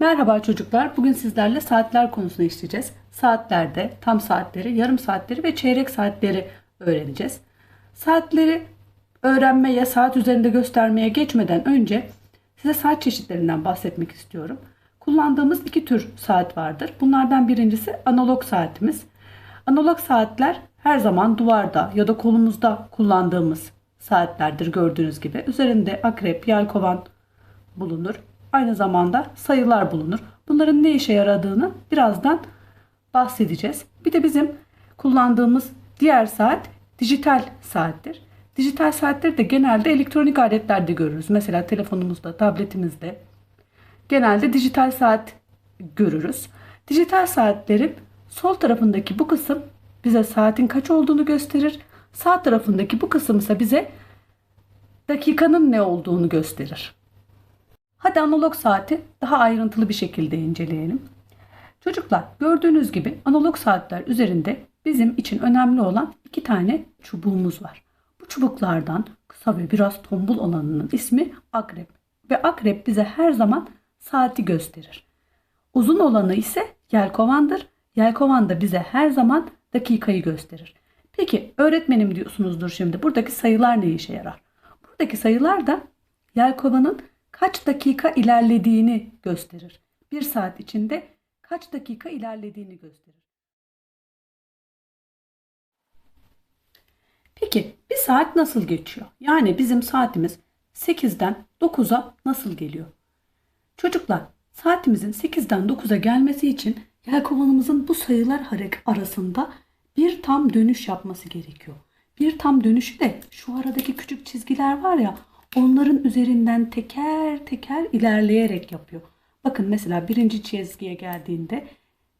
Merhaba çocuklar. Bugün sizlerle saatler konusunu işleyeceğiz. Saatlerde tam saatleri, yarım saatleri ve çeyrek saatleri öğreneceğiz. Saatleri öğrenmeye, saat üzerinde göstermeye geçmeden önce size saat çeşitlerinden bahsetmek istiyorum. Kullandığımız iki tür saat vardır. Bunlardan birincisi analog saatimiz. Analog saatler her zaman duvarda ya da kolumuzda kullandığımız saatlerdir gördüğünüz gibi. Üzerinde akrep, yelkovan bulunur. Aynı zamanda sayılar bulunur. Bunların ne işe yaradığını birazdan bahsedeceğiz. Bir de bizim kullandığımız diğer saat dijital saattir. Dijital saatleri de genelde elektronik aletlerde görürüz. Mesela telefonumuzda, tabletimizde genelde dijital saat görürüz. Dijital saatlerin sol tarafındaki bu kısım bize saatin kaç olduğunu gösterir. Sağ tarafındaki bu kısım ise bize dakikanın ne olduğunu gösterir. Hadi analog saati daha ayrıntılı bir şekilde inceleyelim. Çocuklar gördüğünüz gibi analog saatler üzerinde bizim için önemli olan iki tane çubuğumuz var. Bu çubuklardan kısa ve biraz tombul olanının ismi akrep. Ve akrep bize her zaman saati gösterir. Uzun olanı ise yelkovandır. Yelkovan da bize her zaman dakikayı gösterir. Peki öğretmenim diyorsunuzdur şimdi. Buradaki sayılar ne işe yarar? Buradaki sayılar da yelkovanın kaç dakika ilerlediğini gösterir. Bir saat içinde kaç dakika ilerlediğini gösterir. Peki bir saat nasıl geçiyor? Yani bizim saatimiz 8'den 9'a nasıl geliyor? Çocuklar saatimizin 8'den 9'a gelmesi için yelkovanımızın bu sayılar arasında bir tam dönüş yapması gerekiyor. Bir tam dönüşü de şu aradaki küçük çizgiler var ya onların üzerinden teker teker ilerleyerek yapıyor. Bakın mesela birinci çizgiye geldiğinde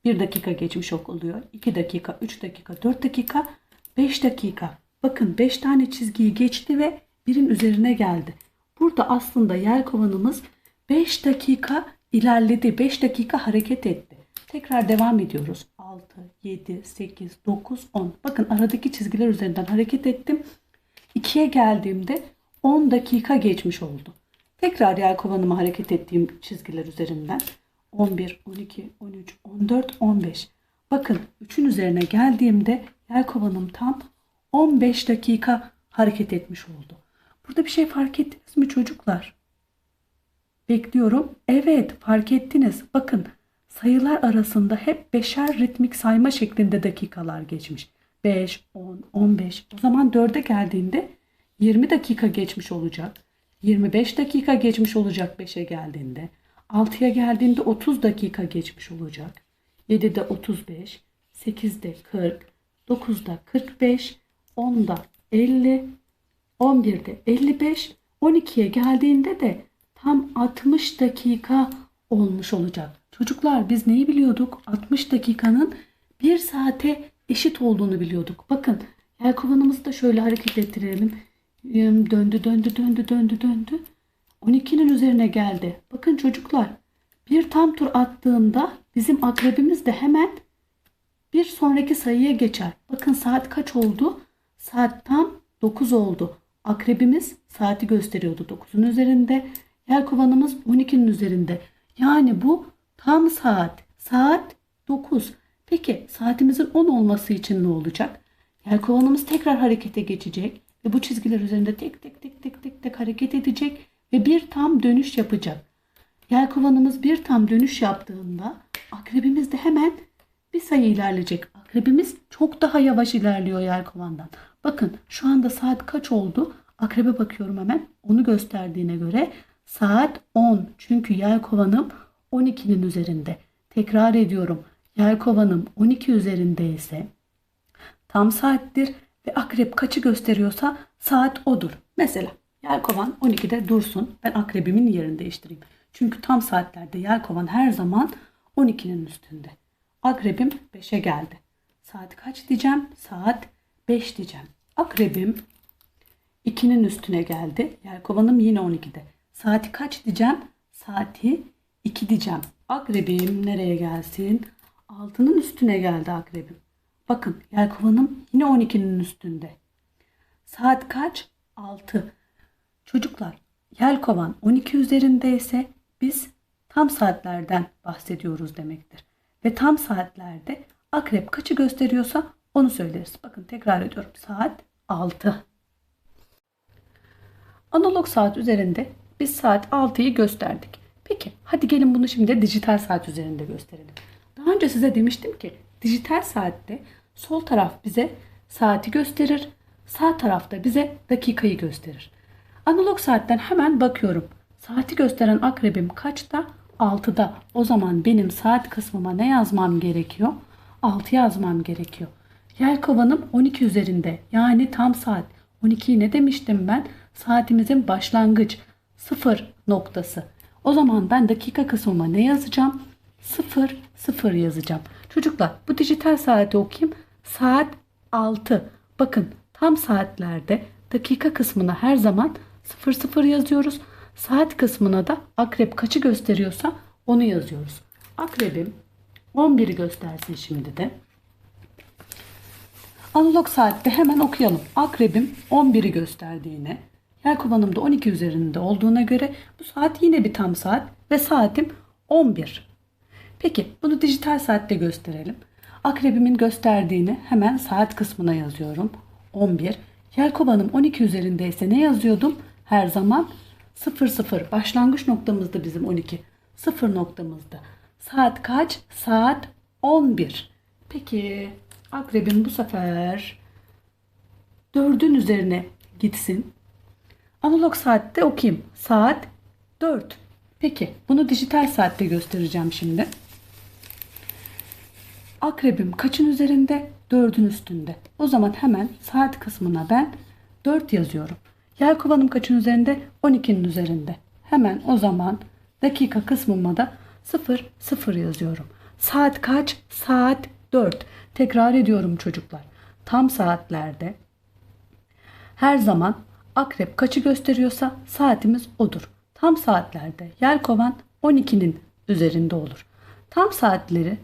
bir dakika geçmiş oluyor. 2 dakika, 3 dakika, 4 dakika, 5 dakika. Bakın 5 tane çizgiyi geçti ve birin üzerine geldi. Burada aslında yelkovanımız 5 dakika ilerledi. 5 dakika hareket etti. Tekrar devam ediyoruz. 6, 7, 8, 9, 10. Bakın aradaki çizgiler üzerinden hareket ettim. 2'ye geldiğimde 10 dakika geçmiş oldu. Tekrar yelkovanıma hareket ettiğim çizgiler üzerinden 11, 12, 13, 14, 15. Bakın 3'ün üzerine geldiğimde yelkovanım tam 15 dakika hareket etmiş oldu. Burada bir şey fark ettiniz mi çocuklar? Bekliyorum. Evet fark ettiniz. Bakın sayılar arasında hep beşer ritmik sayma şeklinde dakikalar geçmiş. 5, 10, 15. O zaman 4'e geldiğinde 20 dakika geçmiş olacak. 25 dakika geçmiş olacak 5'e geldiğinde. 6'ya geldiğinde 30 dakika geçmiş olacak. 7'de 35, 8'de 40, 9'da 45, 10'da 50, 11'de 55, 12'ye geldiğinde de tam 60 dakika olmuş olacak. Çocuklar biz neyi biliyorduk? 60 dakikanın 1 saate eşit olduğunu biliyorduk. Bakın yelkovanımızı da şöyle hareket ettirelim. Döndü döndü döndü döndü döndü. 12'nin üzerine geldi. Bakın çocuklar bir tam tur attığında bizim akrebimiz de hemen bir sonraki sayıya geçer. Bakın saat kaç oldu? Saat tam 9 oldu. Akrebimiz saati gösteriyordu 9'un üzerinde. Yelkovanımız 12'nin üzerinde. Yani bu tam saat. Saat 9. Peki saatimizin 10 olması için ne olacak? Yelkovanımız tekrar harekete geçecek ve bu çizgiler üzerinde tek tek tek tek tek tek hareket edecek ve bir tam dönüş yapacak. Yelkovanımız bir tam dönüş yaptığında akrebimiz de hemen bir sayı ilerleyecek. Akrebimiz çok daha yavaş ilerliyor yelkovandan. Bakın şu anda saat kaç oldu? Akrebe bakıyorum hemen. Onu gösterdiğine göre saat 10. Çünkü yelkovanım 12'nin üzerinde. Tekrar ediyorum. Yelkovanım 12 üzerinde ise tam saattir ve akrep kaçı gösteriyorsa saat odur. Mesela yelkovan 12'de dursun. Ben akrebimin yerini değiştireyim. Çünkü tam saatlerde yelkovan her zaman 12'nin üstünde. Akrebim 5'e geldi. Saat kaç diyeceğim? Saat 5 diyeceğim. Akrebim 2'nin üstüne geldi. Yelkovanım yine 12'de. Saati kaç diyeceğim? Saati 2 diyeceğim. Akrebim nereye gelsin? 6'nın üstüne geldi akrebim. Bakın yelkovanım yine 12'nin üstünde. Saat kaç? 6. Çocuklar yelkovan 12 üzerindeyse biz tam saatlerden bahsediyoruz demektir. Ve tam saatlerde akrep kaçı gösteriyorsa onu söyleriz. Bakın tekrar ediyorum. Saat 6. Analog saat üzerinde biz saat 6'yı gösterdik. Peki hadi gelin bunu şimdi dijital saat üzerinde gösterelim. Daha önce size demiştim ki dijital saatte sol taraf bize saati gösterir, sağ tarafta bize dakikayı gösterir. Analog saatten hemen bakıyorum. Saati gösteren akrebim kaçta? 6'da. O zaman benim saat kısmıma ne yazmam gerekiyor? 6 yazmam gerekiyor. Yelkovanım 12 üzerinde. Yani tam saat. 12'yi ne demiştim ben? Saatimizin başlangıç sıfır noktası. O zaman ben dakika kısmıma ne yazacağım? 0 0 yazacağım. Çocuklar bu dijital saati okuyayım. Saat 6. Bakın tam saatlerde dakika kısmına her zaman 0 0 yazıyoruz. Saat kısmına da akrep kaçı gösteriyorsa onu yazıyoruz. Akrebim 11'i göstersin şimdi de. Analog saatte hemen okuyalım. Akrebim 11'i gösterdiğine, yelkovanım da 12 üzerinde olduğuna göre bu saat yine bir tam saat ve saatim 11. Peki bunu dijital saatte gösterelim. Akrebimin gösterdiğini hemen saat kısmına yazıyorum. 11. Yelkovanım 12 üzerindeyse ne yazıyordum? Her zaman 00. Başlangıç noktamızda bizim 12. 0 noktamızda. Saat kaç? Saat 11. Peki akrebim bu sefer 4'ün üzerine gitsin. Analog saatte okuyayım. Saat 4. Peki bunu dijital saatte göstereceğim şimdi. Akrebim kaçın üzerinde? 4'ün üstünde. O zaman hemen saat kısmına ben 4 yazıyorum. Yelkovanım kaçın üzerinde? 12'nin üzerinde. Hemen o zaman dakika kısmıma da 0 0 yazıyorum. Saat kaç? Saat 4. Tekrar ediyorum çocuklar. Tam saatlerde her zaman akrep kaçı gösteriyorsa saatimiz odur. Tam saatlerde yelkovan 12'nin üzerinde olur. Tam saatleri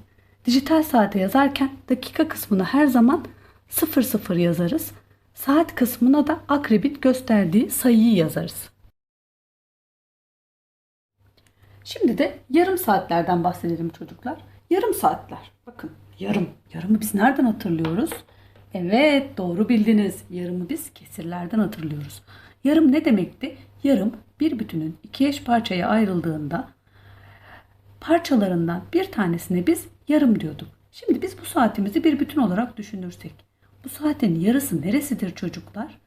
dijital saate yazarken dakika kısmına her zaman 00 yazarız. Saat kısmına da akrebin gösterdiği sayıyı yazarız. Şimdi de yarım saatlerden bahsedelim çocuklar. Yarım saatler. Bakın yarım. Yarımı biz nereden hatırlıyoruz? Evet doğru bildiniz. Yarımı biz kesirlerden hatırlıyoruz. Yarım ne demekti? Yarım bir bütünün iki eş parçaya ayrıldığında parçalarından bir tanesine biz yarım diyorduk. Şimdi biz bu saatimizi bir bütün olarak düşünürsek bu saatin yarısı neresidir çocuklar?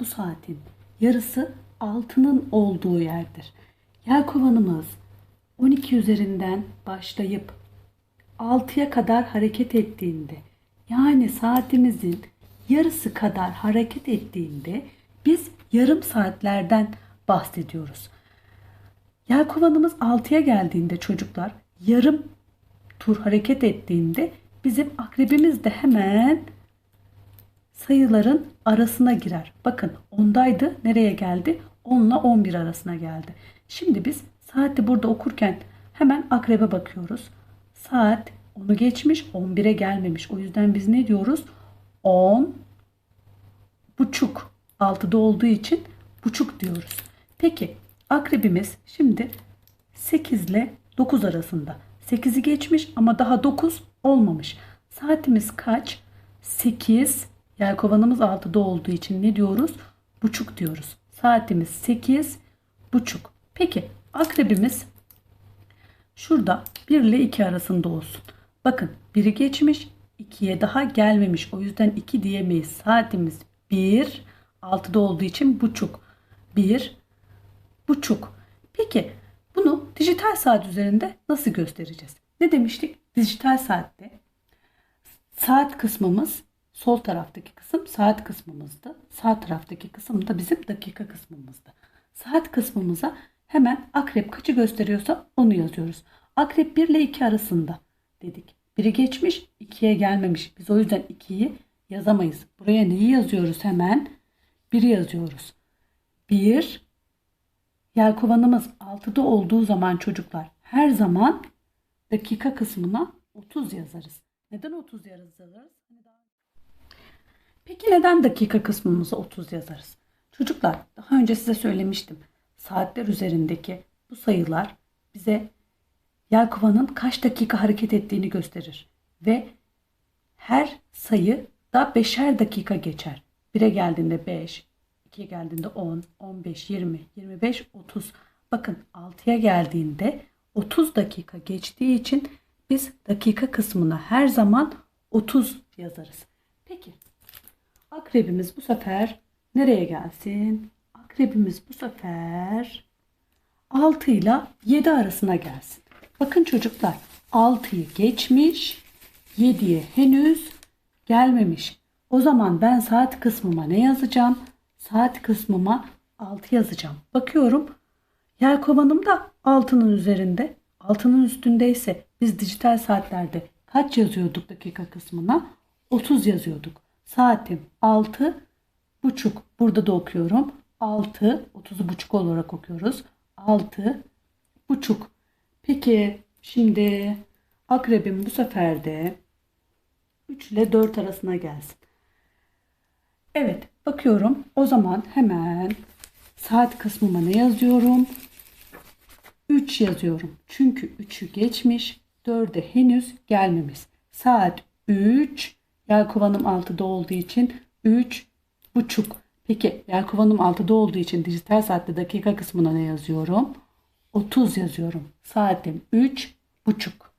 Bu saatin yarısı altının olduğu yerdir. Yelkovanımız 12 üzerinden başlayıp 6'ya kadar hareket ettiğinde yani saatimizin yarısı kadar hareket ettiğinde biz yarım saatlerden bahsediyoruz. Yelkovanımız 6'ya geldiğinde çocuklar yarım tur hareket ettiğinde bizim akrebimiz de hemen sayıların arasına girer. Bakın 10'daydı nereye geldi? 10 ile 11 arasına geldi. Şimdi biz saati burada okurken hemen akrebe bakıyoruz. Saat onu geçmiş 11'e gelmemiş. O yüzden biz ne diyoruz? 10 buçuk 6'da olduğu için buçuk diyoruz. Peki akrebimiz şimdi 8 ile 9 arasında. 8'i geçmiş ama daha 9 olmamış. Saatimiz kaç? 8. Yelkovanımız 6'da olduğu için ne diyoruz? Buçuk diyoruz. Saatimiz 8 buçuk. Peki akrebimiz şurada 1 ile 2 arasında olsun. Bakın 1'i geçmiş 2'ye daha gelmemiş. O yüzden 2 diyemeyiz. Saatimiz 1 6'da olduğu için buçuk. 1 buçuk. Peki bunu dijital saat üzerinde nasıl göstereceğiz? Ne demiştik? Dijital saatte saat kısmımız sol taraftaki kısım saat kısmımızdı. Sağ taraftaki kısım da bizim dakika kısmımızdı. Saat kısmımıza hemen akrep kaçı gösteriyorsa onu yazıyoruz. Akrep 1 ile 2 arasında dedik. Biri geçmiş, 2'ye gelmemiş. Biz o yüzden 2'yi yazamayız. Buraya neyi yazıyoruz hemen? 1'i yazıyoruz. 1 Yelkovanımız 6'da olduğu zaman çocuklar her zaman dakika kısmına 30 yazarız. Neden 30 yazarız? Hani Peki neden dakika kısmımıza 30 yazarız? Çocuklar daha önce size söylemiştim. Saatler üzerindeki bu sayılar bize yelkovanın kaç dakika hareket ettiğini gösterir. Ve her sayı da beşer dakika geçer. 1'e geldiğinde 5, 2'ye geldiğinde 10, 15, 20, 25, 30. Bakın 6'ya geldiğinde 30 dakika geçtiği için biz dakika kısmına her zaman 30 yazarız. Peki akrebimiz bu sefer nereye gelsin? Akrebimiz bu sefer 6 ile 7 arasına gelsin. Bakın çocuklar 6'yı geçmiş, 7'ye henüz gelmemiş. O zaman ben saat kısmıma ne yazacağım? Saat kısmıma 6 yazacağım. Bakıyorum yelkovanım da 6'nın üzerinde. 6'nın üstündeyse biz dijital saatlerde kaç yazıyorduk dakika kısmına? 30 yazıyorduk. Saatim 6 buçuk. Burada da okuyorum. 6, 30'u buçuk olarak okuyoruz. 6 buçuk. Peki şimdi akrebim bu sefer de 3 ile 4 arasına gelsin. Evet bakıyorum. O zaman hemen saat kısmıma ne yazıyorum? 3 yazıyorum. Çünkü 3'ü geçmiş. 4'e henüz gelmemiş. Saat 3. Yelkovanım 6'da olduğu için 3 buçuk. Peki yelkovanım 6'da olduğu için dijital saatte dakika kısmına ne yazıyorum? 30 yazıyorum. Saatim 3 buçuk.